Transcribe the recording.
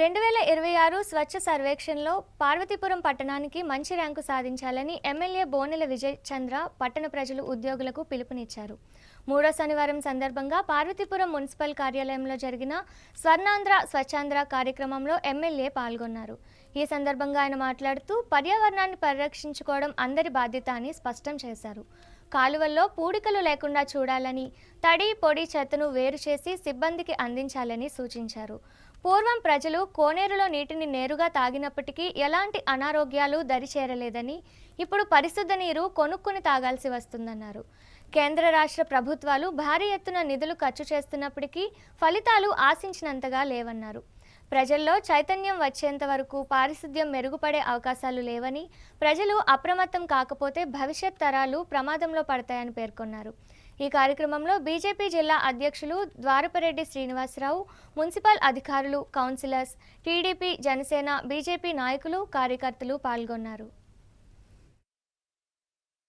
రెండు వేల ఇరవై ఆరు స్వచ్ఛ సర్వేక్షణలో పార్వతీపురం పట్టణానికి మంచి ర్యాంకు సాధించాలని ఎమ్మెల్యే బోనెల విజయ్ చంద్ర పట్టణ ప్రజలు ఉద్యోగులకు పిలుపునిచ్చారు. మూడో శనివారం సందర్భంగా పార్వతీపురం మున్సిపల్ కార్యాలయంలో జరిగిన స్వర్ణాంధ్ర స్వచ్ఛాంధ్ర కార్యక్రమంలో ఎమ్మెల్యే పాల్గొన్నారు. ఈ సందర్భంగా ఆయన మాట్లాడుతూ పర్యావరణాన్ని పరిరక్షించుకోవడం అందరి బాధ్యత అని స్పష్టం చేశారు. కాలువల్లో పూడికలు లేకుండా చూడాలని తడి పొడి చెత్తను వేరు చేసి సిబ్బందికి అందించాలని సూచించారు. పూర్వం ప్రజలు కోనేరులో నీటిని నేరుగా తాగినప్పటికీ ఎలాంటి అనారోగ్యాలు దరిచేరలేదని ఇప్పుడు పరిశుద్ధ నీరు కొనుక్కుని తాగాల్సి వస్తుందన్నారు. కేంద్ర రాష్ట్ర ప్రభుత్వాలు భారీ ఎత్తున నిధులు ఖర్చు చేస్తున్నప్పటికీ ఫలితాలు ఆశించినంతగా లేవన్నారు. ప్రజల్లో చైతన్యం వచ్చేంత వరకు పారిశుద్ధ్యం మెరుగుపడే అవకాశాలు లేవని ప్రజలు అప్రమత్తం కాకపోతే భవిష్యత్ తరాలు ప్రమాదంలో పడతాయని పేర్కొన్నారు. ఈ కార్యక్రమంలో బీజేపీ జిల్లా అధ్యక్షులు ద్వారపరెడ్డి శ్రీనివాసరావు మున్సిపల్ అధికారులు కౌన్సిలర్స్ టీడీపీ జనసేన బీజేపీ నాయకులు కార్యకర్తలు పాల్గొన్నారు.